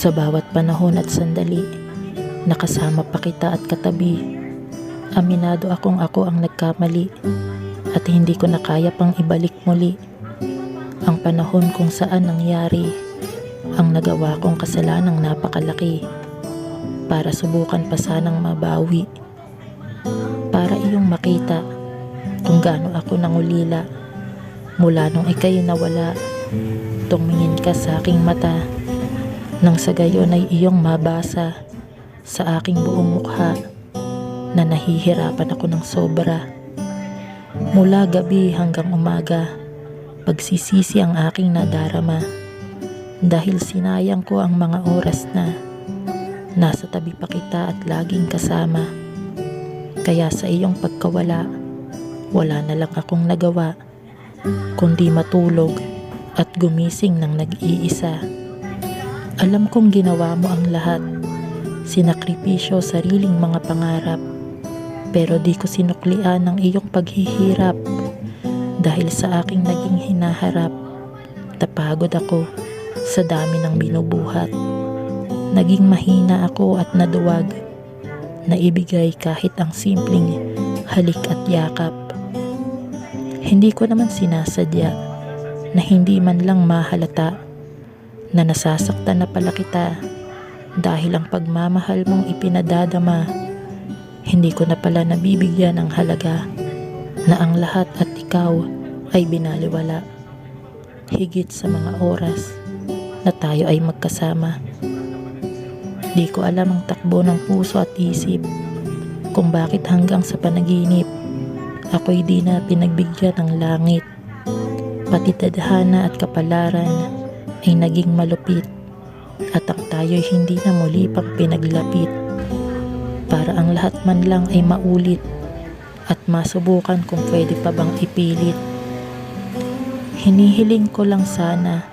Sa bawat panahon at sandali, nakasama pa kita at katabi. Aminado akong ako ang nagkamali at hindi ko na kaya pang ibalik muli ang panahon kung saan nangyari ang nagawa kong kasalanang napakalaki. Para subukan pa sanang mabawi para iyong makita kung gaano ako nangulila. Mula nung ikay nawala tumingin ka sa aking mata nang sa gayon ay iyong mabasa sa aking buong mukha na nahihirapan ako ng sobra mula gabi hanggang umaga pagsisisi ang aking nadarama dahil sinayang ko ang mga oras na nasa tabi pa kita at laging kasama. Kaya sa iyong pagkawala, wala na lang akong nagawa kundi matulog at gumising ng nag-iisa. Alam kong ginawa mo ang lahat, sinakripisyo sariling mga pangarap, pero di ko sinuklian ang iyong paghihirap dahil sa aking naging hinaharap. Tapagod ako sa dami ng binubuhat. Naging mahina ako at naduwag. Naibigay kahit ang simpleng halik at yakap. Hindi ko naman sinasadya na hindi man lang mahalata na nasasaktan na pala kita dahil ang pagmamahal mong ipinadadama hindi ko na pala nabibigyan ng halaga na ang lahat at ikaw ay binaliwala higit sa mga oras na tayo ay magkasama. Di ko alam ang takbo ng puso at isip kung bakit hanggang sa panaginip ako'y di na pinagbigyan ng langit. Pati tadhana at kapalaran ay naging malupit at ang tayo'y hindi na muli pang pinaglapit para ang lahat man lang ay maulit at masubukan kung pwede pa bang ipilit. Hinihiling ko lang sana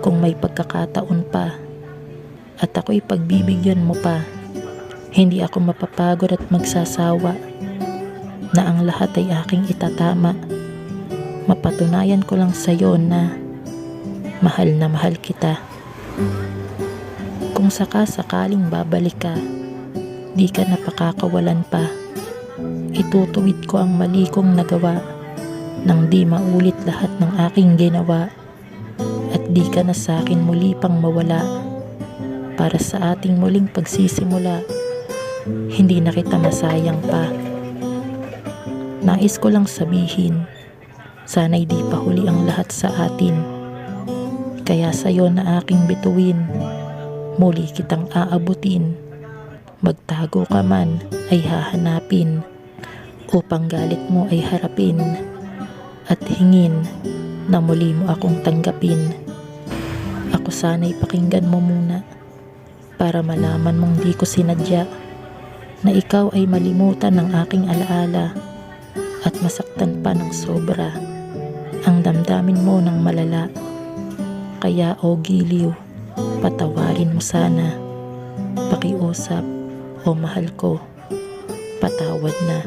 kung may pagkakataon pa at ako'y pagbibigyan mo pa. Hindi ako mapapagod at magsasawa na ang lahat ay aking itatama. Mapatunayan ko lang sa iyo na mahal na mahal kita. Kung saka-sakaling babalik ka, di ka napakakawalan pa. Itutuwid ko ang mali kong nagawa nang di maulit lahat ng aking ginawa at di ka na sa akin muli pang mawala para sa ating muling pagsisimula hindi na kita masayang pa nais ko lang sabihin sana'y di pa huli ang lahat sa atin kaya sa'yo na aking bituin muli kitang aabutin magtago ka man ay hahanapin upang galit mo ay harapin at hingin na muli mo akong tanggapin. Ako sana'y pakinggan mo muna para malaman mong di ko sinadya na ikaw ay malimutan ng aking alaala at masaktan pa ng sobra ang damdamin mo ng malala. Kaya o giliw, patawarin mo sana. Pakiusap o mahal ko, patawad na.